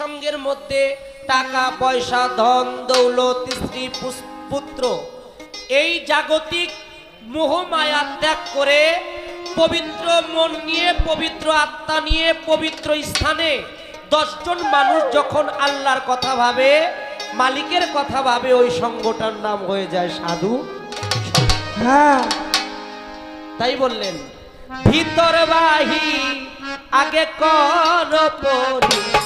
সঙ্গের মধ্যে টাকা পয়সা ধন দৌলত স্ত্রী পুত্র এই জাগতিক মোহমায়া ত্যাগ করে পবিত্র মন নিয়ে পবিত্র আত্মা নিয়ে পবিত্র স্থানে দশজন মানুষ যখন আল্লাহর কথা ভাবে মালিকের কথা ভাবে ওই সঙ্গটার নাম হয়ে যায় সাধু হ্যাঁ তাই বললেন ভিতর বাহি আগে কর পরিষ্কার।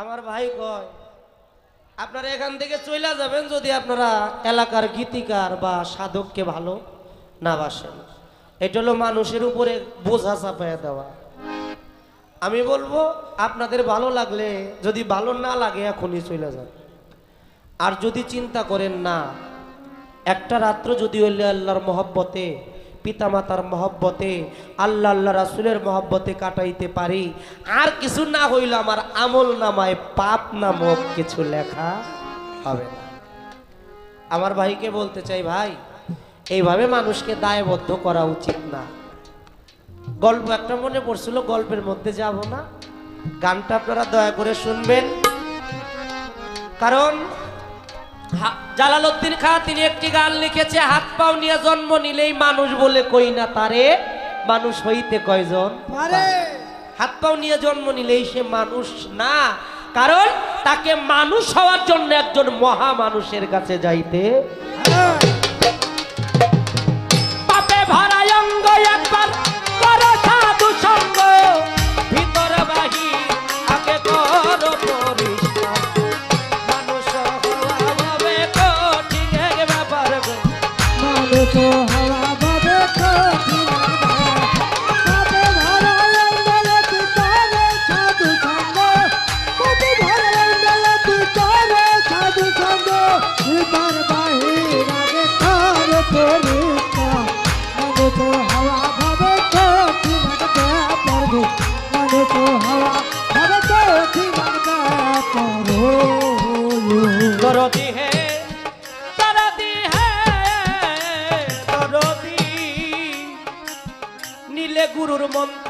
আমার ভাই কয়, আপনারা এখান থেকে চলে যাবেন যদি আপনারা এলাকার গীতিকার বা সাধককে ভালো না বাসেন। এটা হলো মানুষের উপরে বোঝা চাপায় দেওয়া। আমি বলব, আপনাদের ভালো লাগলে, যদি ভালো না লাগে, এখনই চলে যান। আর যদি চিন্তা করেন না, একটা রাত্র যদি আল্লাহর মহব্বতে পিতামাতার মহব্বতে, আল্লাহ আল্লাহ রাসুলের মহব্বতে কাটাইতে পারি। আর কিছু না হইল আমার আমল নামায়, পাপ নামক কিছু লেখা হবে না। আমার ভাইকে বলতে চাই, ভাই, এইভাবে মানুষকে দায়বদ্ধ করা উচিত না। গল্প একটা মনে পড়ছিল, গল্পের মধ্যে যাব না। গানটা আপনারা দয়া করে শুনবেন। কারণ জালালউদ্দিন খাঁ তিনি একটি গান লিখেছে হাত পাও নিয়ে জন্ম নিলেই মানুষ বলে কই না তারে? মানুষ হইতে কয়জন পারে? হাত পাও নিয়ে জন্ম নিলেই সে মানুষ না। কারণ তাকে মানুষ হওয়ার জন্য একজন মহা মানুষের কাছে যাইতে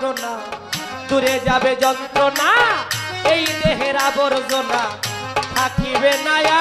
মন্ত্রণা দূরে যাবে যন্ত্রণা এই দেহের আবর্জনা থাকিবে নায়া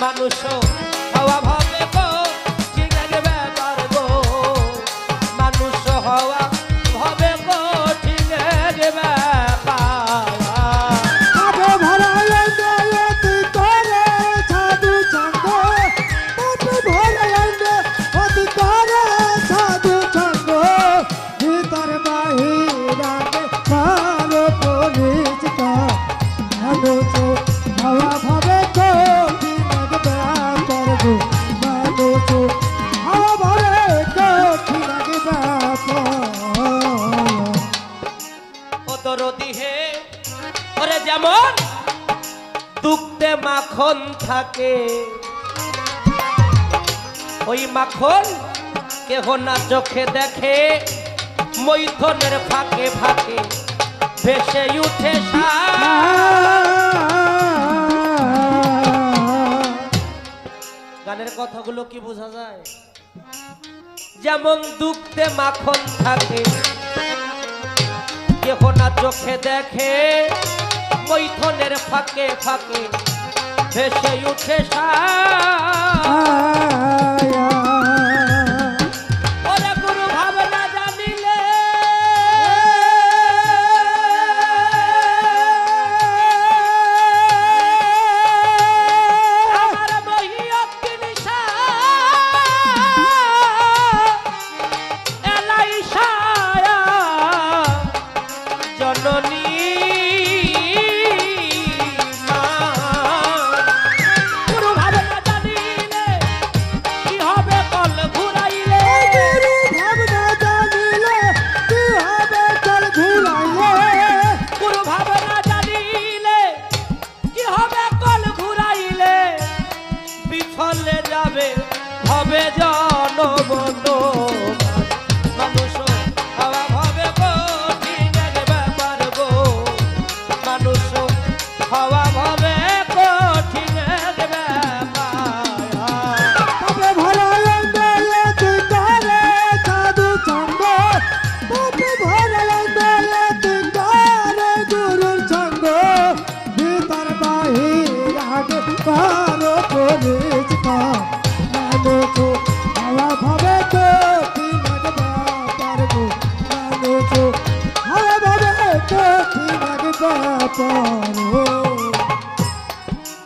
মানুষ থাকে। ওই মাখন কেহ না চোখে দেখে, মৈথনের ফাঁকে ফাঁকে ভেসে উঠে গানের কথাগুলো কি বোঝা যায়? যেমন দুঃখতে মাখন থাকে, কেহ না চোখে দেখে, মৈথনের ফাঁকে ফাঁকে ভেসে উঠে সা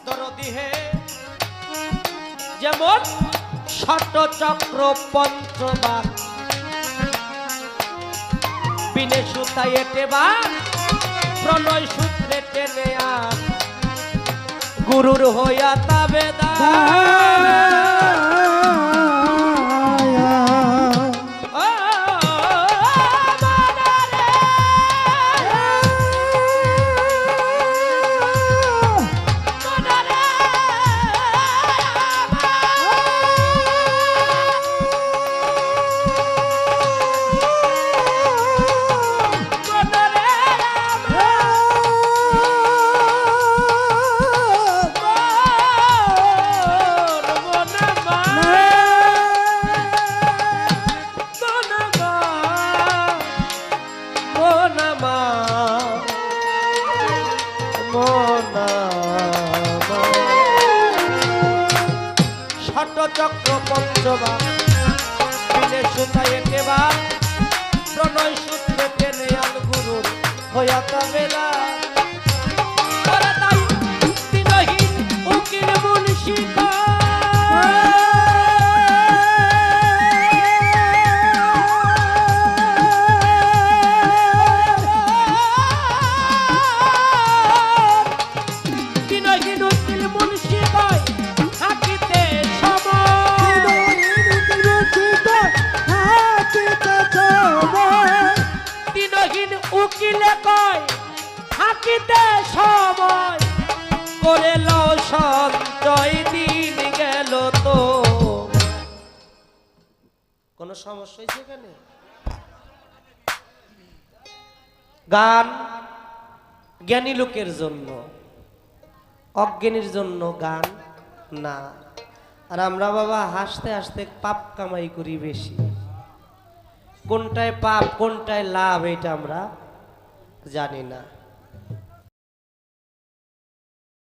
দরদিহে যেমন ষটচক্র পঞ্চবার বিনে সুতায় টেবা প্রণয় সূত্রে টেনে আর গুরুর হইয়া তাবেদা হ্যাঁ, হ্যাঁ, হ্যাঁ, বিধবা পিলে সুতা একেবার প্রণয় সূত্রে টেনে আল গুরু হইয়া বেলা দিতে সময় করে লও সঞ্চয়, দিন গেল তো। কোনো সমস্যা সেখানে গান জ্ঞানী লোকের জন্য, অজ্ঞানীর জন্য গান না। আর আমরা বাবা হাসতে হাসতে পাপ কামাই করি বেশি। কোনটায় পাপ, কোনটায় লাভ, এটা আমরা জানি না।